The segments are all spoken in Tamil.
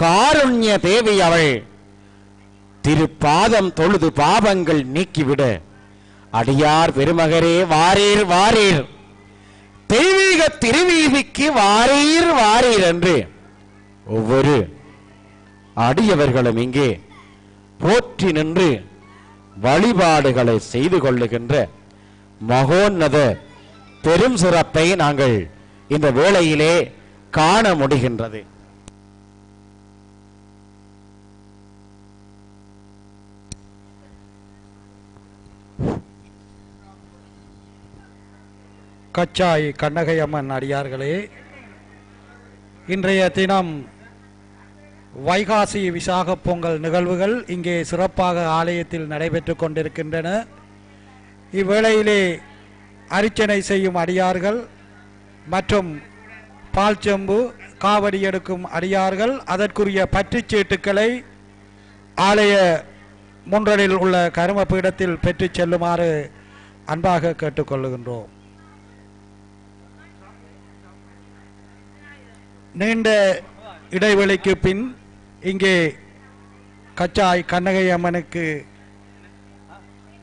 காருண்ய தேவி அவள். திருப்பாதம் தொழுது பாவங்கள் நீக்கிவிட. அடியார் பெருமகரே வாரீர் வாரீர். தெய்வீக திருவீதிக்கு வாரீர் வாரீர் என்று ஒவ்வொரு அடியவர்களும் இங்கே போற்றி நின்று வழிபாடுகளை செய்து கொள்ளுகின்ற மகோன்னத பெரும் சிறப்பை நாங்கள் இந்த வேளையிலே காண முடிகின்றது. கச்சாய் கண்ணகையம்மன் அடியார்களே இன்றைய தினம் வைகாசி விசாக பொங்கல் நிகழ்வுகள் இங்கே சிறப்பாக ஆலயத்தில் நடைபெற்று கொண்டிருக்கின்றன. இவ்வேளையிலே அரிச்சனை செய்யும் அடியார்கள் மற்றும் பால் செம்பு காவடி எடுக்கும் அடியார்கள் அதற்குரிய பற்றுச்சீட்டுக்களை ஆலய முன்றலில் உள்ள கரும பீடத்தில் பெற்றுச் செல்லுமாறு அன்பாக கேட்டுக்கொள்ளுகின்றோம். நீண்ட இடைவெளிக்கு பின் இங்கே கச்சாய் கண்ணகை அம்மனுக்கு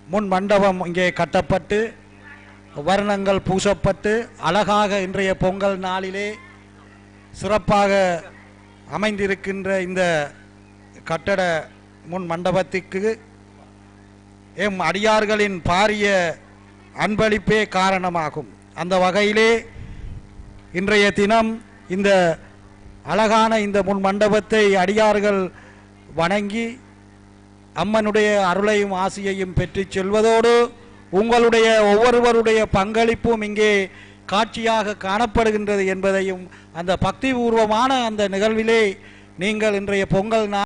முன் மண்டபம் இங்கே கட்டப்பட்டு வர்ணங்கள் பூசப்பட்டு அழகாக இன்றைய பொங்கல் நாளிலே சிறப்பாக அமைந்திருக்கின்ற இந்த கட்டட முன் மண்டபத்திற்கு எம் அடியார்களின் பாரிய அன்பளிப்பே காரணமாகும். அந்த வகையிலே இன்றைய தினம் இந்த அழகான இந்த முன் மண்டபத்தை அடியார்கள் வணங்கி அம்மனுடைய அருளையும் ஆசியையும் பெற்றுச் செல்வதோடு உங்களுடைய ஒவ்வொருவருடைய பங்களிப்பும் இங்கே காட்சியாக காணப்படுகின்றது என்பதையும் அந்த பக்திபூர்வமான அந்த நிகழ்விலே நீங்கள் இன்றைய பொங்கல் நாள்